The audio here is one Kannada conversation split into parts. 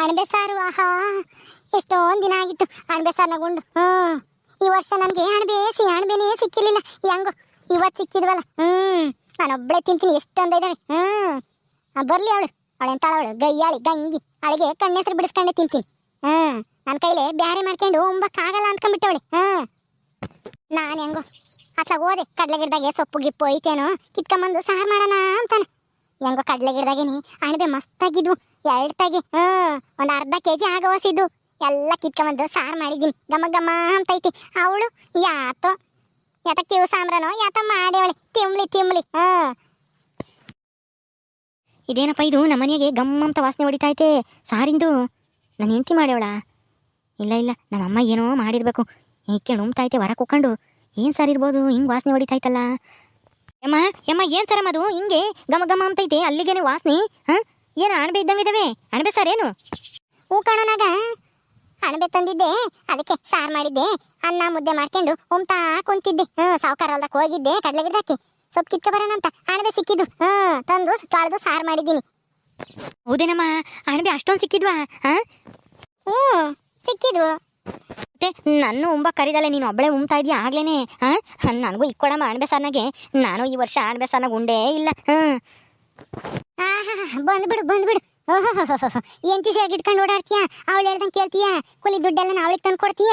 ಅಣಬೆ ಸಾರು, ಆಹಾ. ಎಷ್ಟೊಂದು ದಿನ ಆಗಿತ್ತು ಅಣಬೆ ಸಾರು ಹ್ಞೂ ಈ ವರ್ಷ ನನಗೆ ಅಣಬೆ, ಸಿ ಅಣಬೆನೇ ಸಿಕ್ಕಿರಲಿಲ್ಲ. ಹೆಂಗೋ ಇವತ್ತು ಸಿಕ್ಕಿದ್ವಲ್ಲ. ಹ್ಞೂ ನಾನೊಬ್ಳೆ ತಿಂತೀನಿ, ಎಷ್ಟೊಂದು ಇದ್ದಾವೆ ಹ್ಞೂ ಬರ್ಲಿ ಅವಳು. ಅವಳೆಂತಾಳ ಅವಳು ಗಯ್ಯಾಳಿ ಗಂಗಿ. ಅವಳಿಗೆ ಕಣ್ಣೆಸರು ಬಿಡಿಸ್ಕೊಂಡೆ ತಿಂತೀನಿ. ಹ್ಞೂ ನನ್ನ ಕೈಲೇ ಬ್ಯಾರೆ ಮಾಡ್ಕೊಂಡು ಉಂಬಕ್ಕಾಗಲ್ಲ ಅನ್ಕೊಂಡ್ಬಿಟ್ಟವಳೆ ಹ್ಞೂ ನಾನು ಹೆಂಗೋ, ಅತ್ಲಾಗ ಹೋದೆ. ಕಡಲೆ ಗಿಡದಾಗೆ ಸೊಪ್ಪು, ಗಿಪ್ಪು ಐತೇನೋ. ಕಿತ್ಕೊಂಬಂದು ಸಾರು ಮಾಡೋಣ ಅಂತಾನೆ. ಹೆಂಗೋ ಕಡಲೆ ಗಿಡದಾಗೇನಿ ಅಣಬೆ ಮಸ್ತಾಗಿದ್ವು. ಎರಡು ತಾಗಿ ಹ್ಞೂ, ಒಂದು ಅರ್ಧ ಕೆ ಜಿ ಆಗವಸಿದ್ದು ಎಲ್ಲ ಕಿತ್ಕೊಂಬಂದು ಸಾರು ಮಾಡಿದ್ದೀನಿ. ಗಮ ಗಮ ಅಂತೈತಿ. ಅವಳು, ಯಾತೋ ಯಾತ ಕಿವು ಸಾಂಬ್ರನೋ? ಯಾತ ಮಾಡ್ಯವಳೆ. ತಿಂಬಳಿ ತಿಂಬಳಿ. ಹ್ಞೂ. ಇದೇನಪ್ಪ ಇದು? ನಮ್ಮ ಮನೆಗೆ ಗಮ್ ಅಂತ ವಾಸನೆ ಹೊಡಿತೈತೆ ಸಾರಿಂದು ನಾನು ಹೆಂಡತಿ ಮಾಡ್ಯವಳ? ಇಲ್ಲ ಇಲ್ಲ ನಮ್ಮಮ್ಮ ಏನೋ ಮಾಡಿರಬೇಕು. ಈಕೆ ಉಮ್ತೈತೆ ಹೊರ ಕುಕ್ಕೊಂಡು ಏನು ಸಾರ್ ಇರ್ಬೋದು? ಹಿಂಗೆ ವಾಸನೆ ಹೊಡಿತೈತಲ್ಲ ಯಮ್ಮ ಯಮ್ಮ, ಏನು ಸರಮ್ಮ ಅದು ಹಿಂಗೆ ಗಮ ಗಮ ಅಂತೈತೆ. ಅಲ್ಲಿಗೇನೆ ವಾಸನೆ ಹಾಂ ಏನು ಅಣಬೆ ಇದ್ದಂಗೆ ಇದಾವೆ ಅಣಬೆ ಸರ್ ಏನು? ಹೂ ಕಾಣೋನಾಗ ಅಣಬೆ ತಂದಿದ್ದೆ ಅದಕ್ಕೆ ಸಾರು ಮಾಡಿದ್ದೆ ಅನ್ನ ಮುದ್ದೆ ಮಾಡ್ಕೊಂಡು ಉಮ್ತಾ ಕುಂತಿದ್ದೆ. ಹ್ಞೂ ಸಾವುಕಾರ ಹೊಲ್ದಕ್ಕೆ ಹೋಗಿದ್ದೆ ಕಡಲೆ ಗಿಡಕ್ಕೆ ಸೊಪ್ಪು ಕಿತ್ಕೊ ಬರೋಣ ಅಂತ. ಅಣಬೆ ಸಿಕ್ಕಿದ್ದು. ಹ್ಞೂ ತಂದು ತೊಳೆದು ಸಾರು ಮಾಡಿದ್ದೀನಿ. ಹೌದೇನಮ್ಮ ಅಣಬೆ ಅಷ್ಟೊಂದು ಸಿಕ್ಕಿದ್ವಾ? ಹಾಂ ಓ ಸಿಕ್ಕಿದ್ವು. ಮತ್ತೆ ನನ್ನ ಉಂಬ ಕರಿದಲ್ಲ ನೀನು ಒಬ್ಬಳೆ ಉಮ್ತಾ ಇದೀಯ ಆಗ್ಲೇನೆ? ಹಾಂ ನನಗೂ ಇಕ್ಕೊಡಮ್ಮ ಅಣಬೆ ಸಾರ್ನಾಗೆ ನಾನು ಈ ವರ್ಷ ಅಣಬೆ ಸಾರ್ನಾಗ ಉಂಡೇ ಇಲ್ಲ. ಹಾಂ ಆಹಾ ಬಂದ್ಬಿಡು ಬಂದ್ಬಿಡು ಎಂತಿ ಸೇರ್ ಇಟ್ಕೊಂಡು ಓಡಾಡ್ತೀಯ? ಅವಳು ಹೇಳ್ದಂಗೆ ಕೇಳ್ತೀಯ? ಕೂಲಿ ದುಡ್ಡೆಲ್ಲ ಅವಳಿಗೆ ತಂದು ಕೊಡ್ತೀಯ?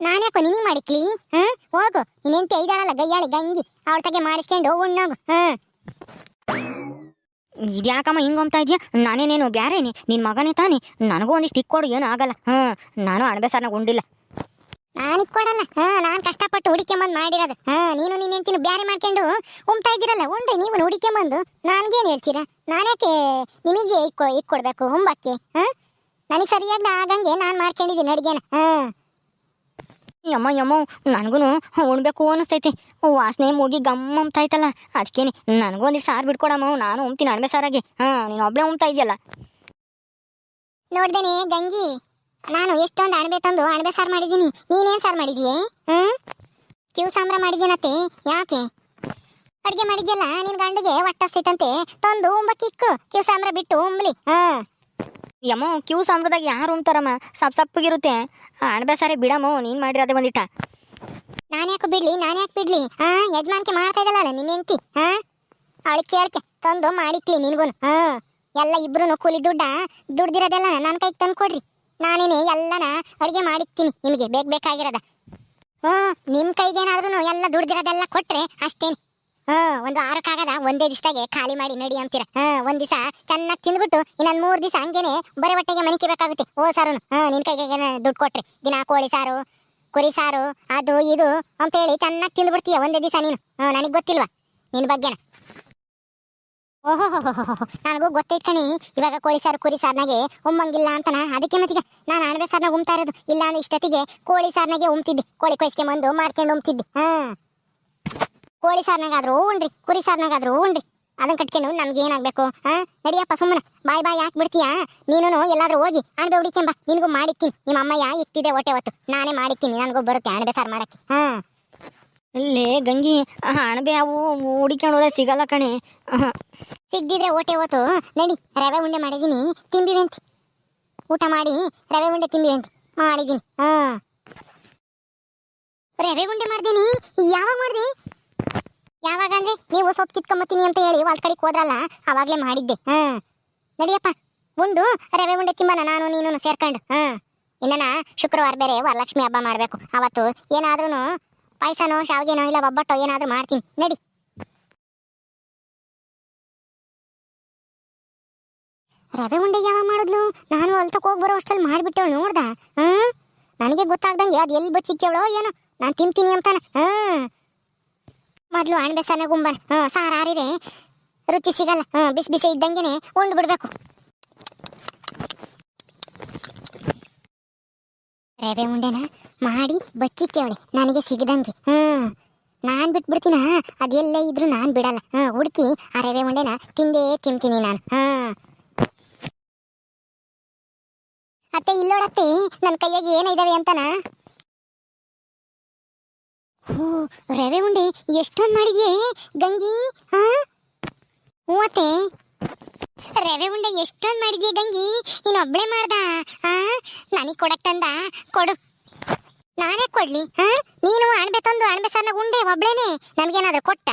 ನಾನೇ ಯಾಕೋ ನಿನಗೆ ಮಾಡಿಕ್ಲಿ? ಹ್ಮ್ ಹೋಗು. ಇನ್ನೆಂತಿ ಐದಾಳಲ್ಲ, ಗೈಯಾಳಿ, ಗಂಗಿ. ಅವಳ ತಗೆ ಮಾಡಿಸ್ಕೊಂಡು ಉಣ್ಣೋಗು. ಹ್ಮ್ ಇದ್ಯಾಕಮ್ಮ ಹಿಂಗೆ ಹೋಗ್ತಾ ಇದೆಯಾ? ನಾನೇನೇನು ಬ್ಯಾರೇನೆ? ನಿನ್ನ ಮಗನೇ ತಾನೇ? ನನಗೂ ಒಂದಿಷ್ಟು ಇಕ್ಕೊಡು ಏನು ಆಗಲ್ಲ. ಹ್ಞೂ ನಾನು ಅಣಬೆ ಸಾರ್ನಾಗ ಉಂಡಿಲ್ಲ. ನಾನು ಕೊಡಲ್ಲ. ಹಾ ನಾನು ಕಷ್ಟಪಟ್ಟು ಹುಡಿಕೆಂಬಂದು ಮಾಡಿರೋದು. ಹಾ ನೀನು ನಿನ್ನ ಹೆಂಡತಿನ ಬ್ಯಾರೆ ಮಾಡ್ಕೊಂಡು ಉಮ್ತಾ ಇದ್ದೀರಲ್ಲ ಉಂಡ್ರಿ ನೀವು ಹುಡಿಕೆಂಬಂದು ನನ್ಗೇನು ಹೇಳ್ತೀರಾ? ನಾನ್ಯಾಕೆ ನಿಮಗೆ ಇಕ್ಕೊ ಇಕ್ಕೊಡ್ಬೇಕು ಉಂಬಕ್ಕೆ ಹಾ? ನನಗೆ ಸರಿಯಾಗಿ ಆಗಂಗೆ ನಾನು ಮಾಡ್ಕೊಂಡಿದ್ದೀನಿ ಅಡಿಗೆನ ಹಾ? ಯಮ್ಮ ಯಮ್ಮ ನನಗೂ ಉಣ್ಬೇಕು ಅನ್ನಿಸ್ತೈತಿ. ವಾಸನೆ ಮುಗಿ ಗಮ್ ಅಂತಾಯ್ತಲ್ಲ ಅದಕ್ಕೇನೆ ನನಗೂ ಒಂದಿಷ್ಟು ಸಾರು ಬಿಟ್ಕೊಡಮ್ಮ ನಾನು ಉಮ್ತೀನಿ ಅಣ್ಣ ಸಾರಾಗಿ. ಹಾ ನೀನು ಒಬ್ಳೆ ಉಮ್ತಾ ಇದೆಯಲ್ಲ. ನೋಡ್ದೇನೆ ಗಂಗಿ ನಾನು ಎಷ್ಟೊಂದು ಅಣಬೆ ತಂದು ಅಣಬೆ ಸಾರು ಮಾಡಿದ್ದೀನಿ. ನೀನೇನು ಸಾರು ಮಾಡಿದೀಯೇ ಹ್ಮ್? ಕಿವು ಸಾಂಬ್ರ ಮಾಡಿದ್ದೀನತ್ತೆ ಯಾಕೆ? ಅಡುಗೆ ಮಾಡಿದ್ಯಲ್ಲ, ನಿನ್ ಗಂಡಿಗೆ ಹೊಟ್ಟಸ್ತೈತಂತೆ ತಂದು ಕಿಕ್ಕು ಕಿವು ಸಾಂಬ್ರ ಬಿಟ್ಟು ಉಂಬ್ಲಿ. ಹಾ. ಯಮ್ಮ, ಕ್ಯೂ ಸಾಂಬ್ರದಾಗ ಯಾರು ಉಂಬ್ತಾರಮ್ಮ ಸಪ್ ಸಪ್ಪಗಿರುತ್ತೆ. ಅಣಬೆ ಸಾರಿ ಬಿಡಮ್ಮ, ನೀನು ಮಾಡಿರೋದೇ ಬಂದಿಟ್ಟ ನಾನು ಯಾಕೆ ಬಿಡ್ಲಿ? ನಾನು ಯಾಕೆ ಬಿಡ್ಲಿ? ಹಾಂ? ಯಜಮಾನ್ಕೆ ಮಾಡ್ತಾ ಇದ್ದಲ್ಲ ನಿನ್ನ ಹೆಂಡತಿ? ಹಾ? ಅವಳಿಗೆ ಕೇಳ್ಕೆ ತಂದು ಮಾಡಿಕ್ಲಿ ನಿನ್ಗೂನು. ಹಾ. ಎಲ್ಲ ಇಬ್ರು ಕೂಲಿ ದುಡ್ಡ? ದುಡ್ದಿರೋದೆಲ್ಲ ನನ್ನ ಕೈಗೆ ತಂದು ಕೊಡ್ರಿ ನಾನೇನೆ ಎಲ್ಲನ ಅಡುಗೆ ಮಾಡಿಕ್ತೀನಿ. ನಿಮಗೆ ಬೇಕು ಬೇಕಾಗಿರೋದ. ಹ್ಞೂ ನಿಮ್ಮ ಕೈಗೇನಾದ್ರೂ ಎಲ್ಲ ದುಡ್ದಿರೋದೆಲ್ಲ ಕೊಟ್ಟರೆ ಅಷ್ಟೇನೆ. ಹ್ಞೂ, ಒಂದು ಆರಕ್ಕಾಗದ? ಒಂದೇ ದಿವಸದಾಗೆ ಖಾಲಿ ಮಾಡಿ ನಡಿ ಅಂತೀರ. ಹ್ಞೂ, ಒಂದು ದಿವಸ ಚೆನ್ನಾಗಿ ತಿಂದ್ಬಿಟ್ಟು ಇನ್ನೊಂದು ಮೂರು ದಿವಸ ಹಂಗೇನೆ ಬರೆ ಹೊಟ್ಟೆಗೆ ಮನಿಕೆ ಬೇಕಾಗುತ್ತೆ. ಓ ಸಾರು ಹ್ಞೂ ನಿನ್ನ ಕೈಗೆ ದುಡ್ಡು ಕೊಟ್ರೆ. ದಿನ ಕೋಳಿ ಸಾರು, ಕುರಿ ಸಾರು, ಅದು ಇದು ಅಂತೇಳಿ ಚೆನ್ನಾಗಿ ತಿಂದ್ಬಿಡ್ತೀಯ ಒಂದೇ ದಿವಸ ನೀನು. ಹ್ಞೂ, ನನಗೆ ಗೊತ್ತಿಲ್ವಾ? ನಿನ್ನ ಬಗ್ಗೆನ. ಓಹೋ ನನಗೂ ಗೊತ್ತೈತ್ ಕಣಿ, ಇವಾಗ ಕೋಳಿ ಸಾರು ಕುರಿ ಸಾರ್ನಾಗೆ ಉಮ್ಮಂಗಿಲ್ಲ ಅಂತನ. ಅದಕ್ಕೆ ಮತ್ತೀಗ ನಾನು ಅಣಬೆ ಸಾರ್ನಾಗ ಉಮ್ತಾ ಇರೋದು. ಇಲ್ಲ ಅಂದ್ರೆ ಇಷ್ಟೊತ್ತಿಗೆ ಕೋಳಿ ಸಾರ್ನಾಗೆ ಉಮ್ತಿದ್ದೆ. ಕೋಳಿ ಕೊಯ್ಸ್ಕೊಂಬಂದು ಮಾಡ್ಕೊಂಡು ಉಮ್ತಿದ್ದೆ. ಹಾ. ಕೋಳಿ ಸಾರ್ನಾಗಾದ್ರೂ ಉಣ್ರಿ, ಕುರಿ ಸಾರ್ನಾಗಾದ್ರೂ ಉಣ್ರಿ. ಅದನ್ನ ಕಟ್ಕೊಂಡು ನಮ್ಗೆ ಏನಾಗ್ಬೇಕು? ಹಾ? ನಡಿಯಪ್ಪ ಸುಮ್ಮನೆ ಬಾಯ್ ಬಾಯ್, ಯಾಕೆ ಬಿಡ್ತೀಯಾ? ನೀನು ಎಲ್ಲಾದ್ರೂ ಹೋಗಿ ಅಣಬೆ ಹುಡಿಕೆಂಬ. ನಿನಗೂ ಮಾಡಿತ್ತೀನಿ ನಿಮ್ಮ ಅಮ್ಮಯ್ಯ ಇಟ್ಟಿದೆ ಹೊಟ್ಟೆ ಹೊತ್ತು. ನಾನೇ ಮಾಡಿತ್ತೀನಿ ನನಗೂ ಬರುತ್ತೆ ಅಣಬೆ ಸಾರು ಮಾಡಕ್ಕೆ. ಹಾ. ಇಲ್ಲೇ ಗಂಗಿ ಅಣಬೆ ಅವು ಹುಡಿಕೊಂಡು ಸಿಗಲ್ಲ ಕಣೆ. ಸಿಗ್ದಿದ್ರೆ ಓಟೆ ಓತು. ನಡಿ, ರವೆ ಉಂಡೆ ಮಾಡಿದ್ದೀನಿ. ತಿಂಬಿವೆಂತಿ ಊಟ ಮಾಡಿ, ರವೆ ಉಂಡೆ ತಿಂಬಿವೆಂತಿ ಮಾಡಿದ್ದೀನಿ. ಹಾ. ರವೆ ಉಂಡೆ ಮಾಡ್ತೀನಿ ಯಾವಾಗ ಮಾಡ್ದೆ? ಯಾವಾಗ ಅಂದ್ರೆ, ನೀವು ಸೊಪ್ಪು ಕಿತ್ಕೊಂಬತ್ತೀನಿ ಅಂತ ಹೇಳಿ ಒಂದ್ ಕಡೆಗೆ ಹೋದ್ರಲ್ಲ, ಅವಾಗ್ಲೇ ಮಾಡಿದ್ದೆ. ಹಾ. ನಡಿಯಪ್ಪ. ಉಂಡು, ರವೆ ಉಂಡೆ ತಿಂಬನ ನಾನು ನೀನು ಸೇರ್ಕೊಂಡು. ಹಾ. ಇನ್ನನ ಶುಕ್ರವಾರ ಬೇರೆ ವರಲಕ್ಷ್ಮಿ ಹಬ್ಬ ಮಾಡ್ಬೇಕು. ಅವತ್ತು ಏನಾದ್ರೂ ಪಾಯಸನೋ ಶಾವಿಗೆನೋ ಇಲ್ಲ, ಒಬ್ಬಟ್ಟೋ, ಏನಾದ್ರೂ ಮಾಡ್ತೀನಿ. ನಡಿ. ರವೆ ಉಂಡೆ ಯಾವಾಗ ಮಾಡಿದ್ಲು? ನಾನು ಅಲ್ತಕ್ಕೆ ಹೋಗಿ ಬರೋ ಅಷ್ಟಲ್ಲಿ ನೋಡ್ದ? ಹ್ಮ್ ನನಗೆ ಗೊತ್ತಾಗ್ದಂಗೆ ಅದು ಎಲ್ಲಿ ಬಚ್ಚಿಕ್ಯವಳೋ ಏನೋ? ನಾನು ತಿಂತೀನಿ ಅಂತಾನೆ. ಹ್ಮ್ ಮೊದಲು ಅಣ್ಣ ಬೆಸನ ಗುಂಬ ಹ್ಞೂ ಸಾರು ಆರಿದೆ ರುಚಿ ಸಿಗಲ್ಲ. ಹ್ಞೂ ಬಿಸಿ ಬಿಸಿ ಇದ್ದಂಗೆನೆ ಉಂಡು ಬಿಡ್ಬೇಕು. ರವೆ ಉಂಡೆನ ಮಾಡಿ ಬಚ್ಚಿಕ್ಕವಳೆ ನನಗೆ ಸಿಗದಂಗೆ. ಹ್ಮ್. ನಾನ್ ಬಿಟ್ಬಿಡ್ತೀನ? ಅದೆಲ್ಲ ಇದ್ರು ನಾನ್ ಬಿಡಲ್ಲ. ಹ ಹುಡುಕಿ, ಆ ರವೆ ಉಂಡೆನ ತಿಂದೇ ತಿಂತೀನಿ ನಾನು. ಹ ಅತ್ತೆ, ಇಲ್ಲೋಡತ್ತೆ ನನ್ನ ಕೈಯಾಗಿ ಏನಿದಾವೆ ಅಂತನ? ಹೋ, ರವೆ ಉಂಡೆ ಎಷ್ಟೊಂದು ಮಾಡಿದ್ಯೇ, ಗಂಗಿ, ಹಾ? ಹ್ಞೂ ಅತ್ತೆ. ರವೆ ಉಂಡೆ ಎಷ್ಟೊಂದು ಮಾಡಿದ್ಯ ಗಂಗಿ? ನೀನು ಒಬ್ಳೆ ಮಾಡ್ದ, ಆ? ನನಗೆ ಕೊಡಕ್ ತಂದ, ಕೊಡು. ನಾನೇ ಕೊಡ್ಲಿ ಹಾ ನೀನು ಅಣ್ಬೆ ತಂದು ಅಣಬೆ ಸಣ್ಣ ಉಂಡೆ, ಒಬ್ಳೇನೆ. ನಮ್ಗೇನಾದ್ರು ಕೊಟ್ಟ?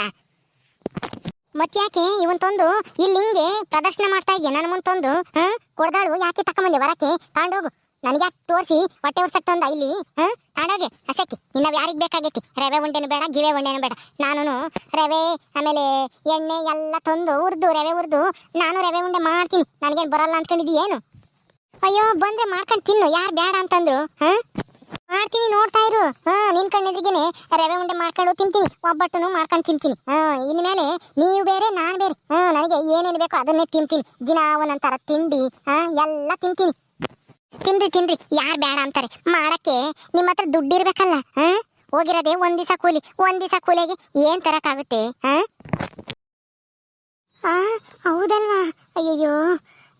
ಮತ್ತ್ಯಾಕೆ ಇವನ್ ತಂದು ಇಲ್ಲಿ ಹಿಂಗೆ ಪ್ರದರ್ಶನ ಮಾಡ್ತಾ ಇದ್ದೀಯ ನನ್ನ ಮುಂದೆ ತಂದು ಹಾ ಕೊಡ್ದಾಳು, ಯಾಕೆ ತಕೊಂಬಂದೆ? ಬರಕ್ಕೆ ತಾಂಡೋಗು. ನನಗೆ ತೋರಿಸಿ ಹೊಟ್ಟೆ ಉರ್ಸಕ್ತಂದ ಇಲ್ಲಿ, ಹಾ? ತಾಂಡೋಗೆ, ಹಸಕ್ಕಿ. ಇನ್ನ ಯಾರಿಗೆ ಬೇಕಾಗೈತಿ? ರವೆ ಉಂಡೆನು ಬೇಡ, ಗಿವೆ ಉಂಡೆನು ಬೇಡ. ನಾನು ರವೆ, ಆಮೇಲೆ ಎಣ್ಣೆ ಎಲ್ಲ ತಂದು ಉರ್ದು ರವೆ ಉರ್ದು ನಾನು ರವೆ ಉಂಡೆ ಮಾಡ್ತೀನಿ. ನನಗೇನು ಬರಲ್ಲ ಅಂದ್ಕೊಂಡಿದ್ದೀ ಏನು? ಅಯ್ಯೋ, ಬಂದ್ರೆ ಮಾಡ್ಕೊಂಡು ತಿನ್ನು. ಯಾರು ಬೇಡ ಅಂತಂದ್ರು, ಹಾ? ಮಾಡ್ತೀನಿ, ನೋಡ್ತಾ ಇರು. ಹಾ ನಿನ್ ಕಣ್ಣೆದ್ರಿಗೆನೆ ರವೆ ಉಂಡೆ ಮಾಡ್ಕೊಂಡು ತಿಂತೀನಿ. ಒಬ್ಬಟ್ಟನು ಮಾಡ್ಕೊಂಡು ತಿಂತೀನಿ. ಹಾ, ಇನ್ಮೇಲೆ ನೀವು ಬೇರೆ, ನಾನು ಬೇರೆ. ಹಾ, ನನಗೆ ಏನೇನು ಬೇಕೋ ಅದನ್ನೇ ತಿಂತೀನಿ. ದಿನ ಒಂದೊಂಥರ ತಿಂಡಿ, ಹಾ, ಎಲ್ಲ ತಿಂತೀನಿ. ತಿನ್ರಿ ತಿನ್ರಿ. ಯಾರು ಬೇಡ ಅಂತಾರೆ. ಮಾಡಕ್ಕೆ ನಿಮ್ಮ ಹತ್ರ ದುಡ್ಡಿರ್ಬೇಕಲ್ಲ, ಹಾ? ಹೋಗಿರೋದೇ ಒಂದ್ ದಿವಸ ಕೂಲಿ, ಒಂದ್ ದಿವಸ ಕೂಲಿಗೆ ಏನ್ ತರಕಾಗುತ್ತೆ ಹಾ? ಆ, ಹೌದಲ್ವಾ? ಅಯ್ಯಯ್ಯೋ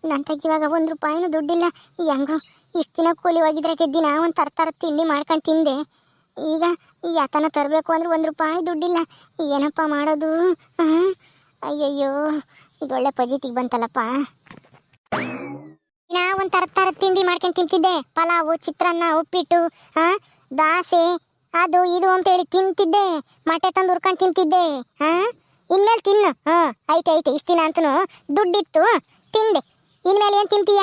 ನನ್ನ ಇವಾಗ ಒಂದು ರೂಪಾಯಿನೂ ದುಡ್ಡಿಲ್ಲ. ಹೆಂಗೋ, ಇಷ್ಟು ದಿನ ಕೂಲಿ ಹೋಗಿದ್ರೆ ದಿನ ಒಂದು ತರ್ತರ ತಿಂಡಿ ಮಾಡ್ಕೊಂಡು ತಿಂದೆ. ಈಗ ಯಾತನ ತರಬೇಕು ಅಂದ್ರೆ ಒಂದು ರೂಪಾಯಿ ದುಡ್ಡಿಲ್ಲ. ಏನಪ್ಪ ಮಾಡೋದು? ಅಯ್ಯಯ್ಯೋ ಇದೊಳ್ಳೆ ಪಜಿತಿಗೆ ಬಂತಲ್ಲಪ್ಪ. ದಿನ ಒಂದು ತರ ತರ ತಿಂಡಿ ಮಾಡ್ಕೊಂಡು ತಿಂತಿದ್ದೆ. ಪಲಾವು, ಚಿತ್ರಾನ್ನ, ಉಪ್ಪಿಟ್ಟು ಹಾ ದಾಸೆ, ಅದು, ಇದು ಅಂತೇಳಿ ತಿಂತಿದ್ದೆ. ಮೊಟ್ಟೆ ತಂದು ಹುರ್ಕೊಂಡು ತಿಂತಿದ್ದೆ. ಹಾ ಇನ್ಮೇಲೆ ತಿನ್ನು. ಹಾ ಐತೆ ಐತೆ ಇಷ್ಟು ದಿನ ಅಂತೂ ದುಡ್ಡಿತ್ತು. ತಿಂದೆ. ಇನ್ಮೇಲೆ ಏನು ತಿಂತೀಯ?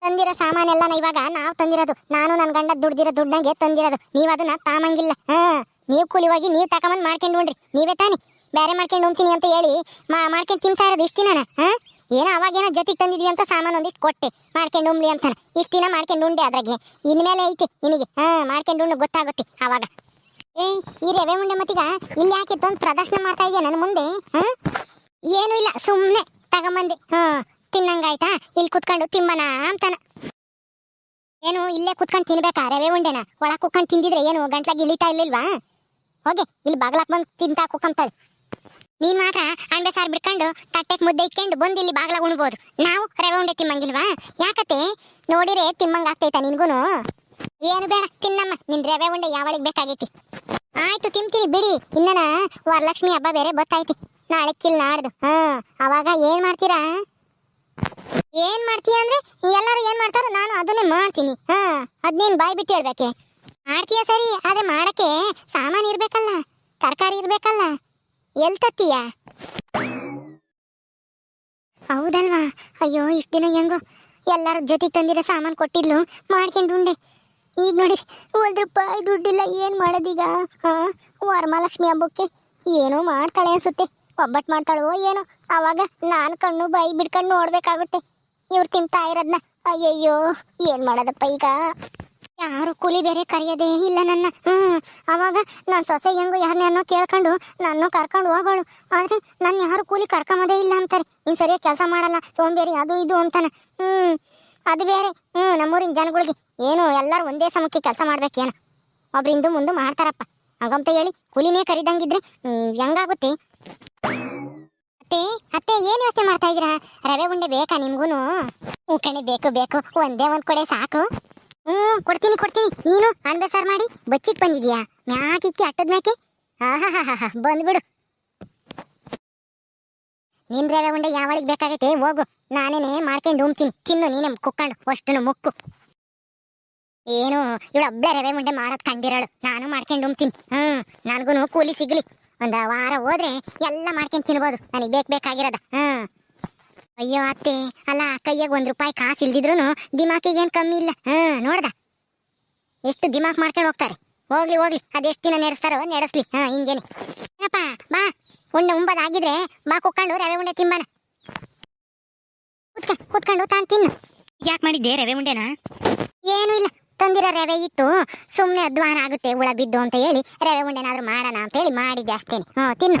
ತಂದಿರೋ ಸಾಮಾನೆಲ್ಲ ಇವಾಗ ನಾವು ತಂದಿರೋದು. ನಾನು ನನ್ನ ಗಂಡ ದುಡ್ದಿರೋ ದುಡ್ಡಂಗೆ ತಂದಿರೋದು. ನೀವು ಅದನ್ನ ತಾಮಂಗಿಲ್ಲ. ಹಾ, ನೀವು ಕೂಲಿ ಹೋಗಿ ನೀವು ತಗೊಂಬಂದು ಮಾಡ್ಕೊಂಡು ಉಣ್ರಿ ನೀವೇ ತಾನೇ. ಬೇರೆ ಮಾಡ್ಕೊಂಡು ಉಣ್ತೀನಿ ಅಂತ ಹೇಳಿ ಮಾ ಮಾಡ್ಕೊಂಡು ತಿಂತಾ ಇರೋದು ಇಷ್ಟು ದಿನ ಹಾಂ? ಏನೋ ಅವಾಗೇನೋ ಜೊತೆಗೆ ತಂದಿದ್ವಿ ಅಂತ ಸಾಮಾನು ಒಂದಿಷ್ಟು ಕೊಟ್ಟೆ. ಮಾಡ್ಕೊಂಡು ಉಣ್ಲಿ ಅಂತಾನೆ. ಇಷ್ಟು ದಿನ ಮಾಡ್ಕೊಂಡು ಉಂಡೆ ಅದ್ರಾಗೆ. ಇನ್ಮೇಲೆ ಐತೆ ನಿನಗೆ, ಹಾ? ಮಾಡ್ಕೊಂಡು ಉಣ್ಣು ಗೊತ್ತಾಗುತ್ತೆ ಅವಾಗ. ಏಯ್, ಈ ರವೆ ಉಂಡೆ ಮತ್ತೀಗ ಇಲ್ಲಿ ಯಾಕೆ ತಂದು ಪ್ರದರ್ಶನ ಮಾಡ್ತಾ ಇದೆಯಾ ನನ್ನ ಮುಂದೆ, ಹಾಂ? ಏನೂ ಇಲ್ಲ ಸುಮ್ಮನೆ ತಗೊಂಬಂದೆ, ಹಾ? ತಿನ್ನಂಗಾಯ್ತಾ ಇಲ್ಲಿ ಕುತ್ಕೊಂಡು ತಿಮ್ಮನ ಅಂತಾನ. ಏನು, ಇಲ್ಲೇ ಕುತ್ಕೊಂಡು ತಿನ್ಬೇಕಾ ರವೆ ಉಂಡೆನ? ಒಳಗೆ ಕುತ್ಕೊಂಡು ತಿಂದಿದ್ರೆ ಏನು ಗಂಟ್ಲಾಗಿ ಇಳಿತಾ ಇರ್ಲಿಲ್ವಾ? ಹೋಗಿ, ಇಲ್ಲಿ ಬಾಗ್ಲಾಕ್ ಬಂದು ತಿಂತಾ ಕುಕ್ಕಂತಾಳೆ ನೀನ್ ಮಾತ್ರ ಅಂಡೆ ಸಾರು ಬಿಡ್ಕೊಂಡು ತಟ್ಟೆಗೆ ಮುದ್ದೆ ಇಟ್ಕೊಂಡು ಬಂದು ಇಲ್ಲಿ ಬಾಗ್ಲ ಉಣ್ಬೋದು. ನಾವು ರವೆ ಉಂಡೆ ತಿಮ್ಮಂಗಿಲ್ವಾ? ಯಾಕತ್ತೆ? ನೋಡಿರೆ ತಿಮ್ಮಂಗ ಆಗ್ತೈತ ನಿನ್ಗೂನು? ಏನು ಬೇಡ, ತಿನ್ನಮ್ಮ. ನಿನ್ ರವೆ ಉಂಡೆ ಯಾವಳಿಗೆ ಬೇಕಾಗೈತಿ? ಆಯ್ತು, ತಿಂತೀನಿ ಬಿಡಿ. ಇನ್ನನ ವರಲಕ್ಷ್ಮಿ ಹಬ್ಬ ಬೇರೆ ಬತ್ತಾಯ್ತಿ. ನಾಳೆ ಕಿಲ್ ನಾಡ್ದು ಹಾ, ಅವಾಗ ಏನ್ ಮಾಡ್ತೀರಾ? ಏನ್ ಮಾಡ್ತೀಯ ಅಂದ್ರೆ, ಎಲ್ಲರೂ ಏನ್ ಮಾಡ್ತಾರೋ ನಾನು ಅದನ್ನೇ ಮಾಡ್ತೀನಿ. ಹಾ, ಅದ್ನೇನ್ ಬಾಯ್ ಬಿಟ್ಟು ಹೇಳ್ಬೇಕೆ? ಮಾಡ್ತೀಯ ಸರಿ ಅದೇ ಮಾಡಕ್ಕೆ ಸಾಮಾನು ಇರ್ಬೇಕಲ್ಲ, ತರಕಾರಿ ಇರ್ಬೇಕಲ್ಲ. ಎಲ್ ತತ್ತೀಯ? ಹೌದಲ್ವಾ? ಅಯ್ಯೋ, ಇಷ್ಟ ದಿನ ಹೆಂಗೋ ಎಲ್ಲರ ಜೊತೆಗೆ ತಂದಿರೋ ಸಾಮಾನು ಕೊಟ್ಟಿದ್ಲು, ಮಾಡ್ಕೊಂಡು ಉಂಡೆ. ಈಗ ನೋಡಿ, ಒಂದ್ ರೂಪಾಯಿ ದುಡ್ಡಿಲ್ಲ, ಏನ್ ಮಾಡೋದೀಗ? ಹಾಂ ವರಮಹಾಲಕ್ಷ್ಮಿ ಹಬ್ಬಕ್ಕೆ ಏನೋ ಮಾಡ್ತಾಳೆ ಅನ್ಸುತ್ತೆ. ಒಬ್ಬಟ್ಟು ಮಾಡ್ತಾಳೋ ಏನೋ, ಅವಾಗ ನಾನು ಕಣ್ಣು ಬಾಯಿ ಬಿಡ್ಕೊಂಡು ನೋಡ್ಬೇಕಾಗುತ್ತೆ. ಇವ್ರು ತಿಂತಾ ಇರೋದ್ನ. ಅಯ್ಯಯ್ಯೋ, ಏನ್ ಮಾಡೋದಪ್ಪ ಈಗ? ಯಾರು ಕೂಲಿ ಬೇರೆ ಕರೆಯೋದೇ ಇಲ್ಲ ನನ್ನ. ಹ್ಮ್, ಅವಾಗ ನಾನು ಸೊಸೆ ಹೆಂಗು ಯಾರನ್ನೋ ಕೇಳ್ಕೊಂಡು ನನ್ನ ಕರ್ಕೊಂಡು ಹೋಗೋಳು. ಆದ್ರೆ ನನ್ನ ಯಾರು ಕೂಲಿ ಕರ್ಕೊಂಬೋದೇ ಇಲ್ಲ ಅಂತಾರೆ. ನೀನ್ ಸರಿಯಾಗಿ ಕೆಲಸ ಮಾಡಲ್ಲ, ಸೋಂಬೇರಿ, ಅದು ಇದು ಅಂತಾನೆ. ಹ್ಮ್, ಅದು ಬೇರೆ. ಹ್ಮ್, ನಮ್ಮೂರಿನ ಜನಗಳಿಗೆ ಏನು, ಎಲ್ಲರೂ ಒಂದೇ ಸಮಕ್ಕೆ ಕೆಲಸ ಮಾಡ್ಬೇಕೇನ? ಒಬ್ರಿಂದ ಮುಂದೆ ಮಾಡ್ತಾರಪ್ಪ. ಹಂಗಂತ ಹೇಳಿ ಕೂಲಿನೇ ಕರಿದಂಗಿದ್ರೆ ಹೆಂಗಾಗುತ್ತೆ? ಅತ್ತೆ ಅತ್ತೆ, ಏನ್ ಯೋಚನೆ ಮಾಡ್ತಾ ಇದ್ದೀರಾ? ರವೆ ಉಂಡೆ ಬೇಕಾ ನಿಮ್ಗೂನು? ಹ್ಞೂ ಕಣೆ, ಬೇಕು ಬೇಕು. ಒಂದೇ ಒಂದ್ ಕೊಡೆ ಸಾಕು. ಹ್ಞೂ ಕೊಡ್ತೀನಿ ಕೊಡ್ತೀನಿ. ನೀನು ಅಣ್ಣ ಬೇಸಾರ್ ಮಾಡಿ ಬಚ್ಚಿಗೆ ಬಂದಿದ್ಯಾ? ಮ್ಯಾಕಿಕ್ಕಿ ಅಟ್ಟದ ಮ್ಯಾಕೆ? ಬಂದ್ಬಿಡು ನಿನ್ ರೇವೆ ಉಂಡೆ ಯಾವಳಿಗೆ ಬೇಕಾಗೈತೆ? ಹೋಗು. ನಾನೇನೆ ಮಾಡ್ಕೊಂಡು ಉಮ್ತೀನಿ ತಿನ್ನು, ನೀನೆ ಕುಕ್ಕೊಂಡು, ಅಷ್ಟನ್ನು ಮುಕ್ಕು. ಏನು, ಇವಳು ಒಬ್ಬಳೆ ರವೆ ಉಂಡೆ ಮಾಡೋದು ಕಂಡಿರೋಳು. ನಾನು ಮಾಡ್ಕೊಂಡು ಉಮ್ತೀನಿ ಹ್ಮ್ ನನ್ಗೂ ಕೂಲಿ ಸಿಗ್ಲಿ. ಒಂದ ವಾರ ಹೋದ್ರೆ ಎಲ್ಲ ಮಾಡ್ಕೊಂಡು ತಿನ್ಬೋದು. ನನಗೆ ಬೇಕು ಬೇಕಾಗಿರೋದ. ಹ್ಮ್. ಅಯ್ಯೋ ಅತ್ತೆ ಅಲ್ಲ ಕೈಯಾಗ ಒಂದ್ ರೂಪಾಯಿ ಕಾಸು ಇಲ್ದಿದ್ರು ದಿಮಾಕಿಗೆ ಏನ್ ಕಮ್ಮಿ ಇಲ್ಲ. ಹ್ಮ್ ನೋಡ್ದ? ಎಷ್ಟು ದಿಮಾಕ್ ಮಾಡ್ಕೊಂಡು ಹೋಗ್ತಾರೆ? ಹೋಗ್ಲಿ ಹೋಗ್ಲಿ ಅದೆಷ್ಟು ದಿನ ನಡೆಸ್ತಾರೋ ನಡೆಸ್ಲಿ. ಹಾ ಹಿಂಗೇನೆ. ಏನಪ್ಪ ಬಾ. ಉಂಡೆ ಉಂಬದಾಗಿದ್ರೆ ಬಾ ಕುಕ್ಕೊಂಡು ರವೆ ಉಂಡೆ ತಿಂಬನ. ಕುತ್ಕ ಕುತ್ಕೊಂಡು ತಾನು ತಿನ್ನು. ಯಾಕೆ ಮಾಡಿದ್ದೆ ರವೆ ಉಂಡೆನಾ? ಏನು ಇಲ್ಲ. ತಂದಿರೋ ರವೆ ಇತ್ತು ಸುಮ್ಮನೆ ಅಧ್ವಾನ ಆಗುತ್ತೆ ಹುಳ ಬಿದ್ದು ಅಂತ ಹೇಳಿ ರವೆ ಉಂಡೆನಾದ್ರೂ ಮಾಡೋಣ ಅಂತ ಹೇಳಿ ಮಾಡಿದ್ದೆ ಅಷ್ಟೇನೆ. ಹ್ಞೂ ತಿನ್ನು.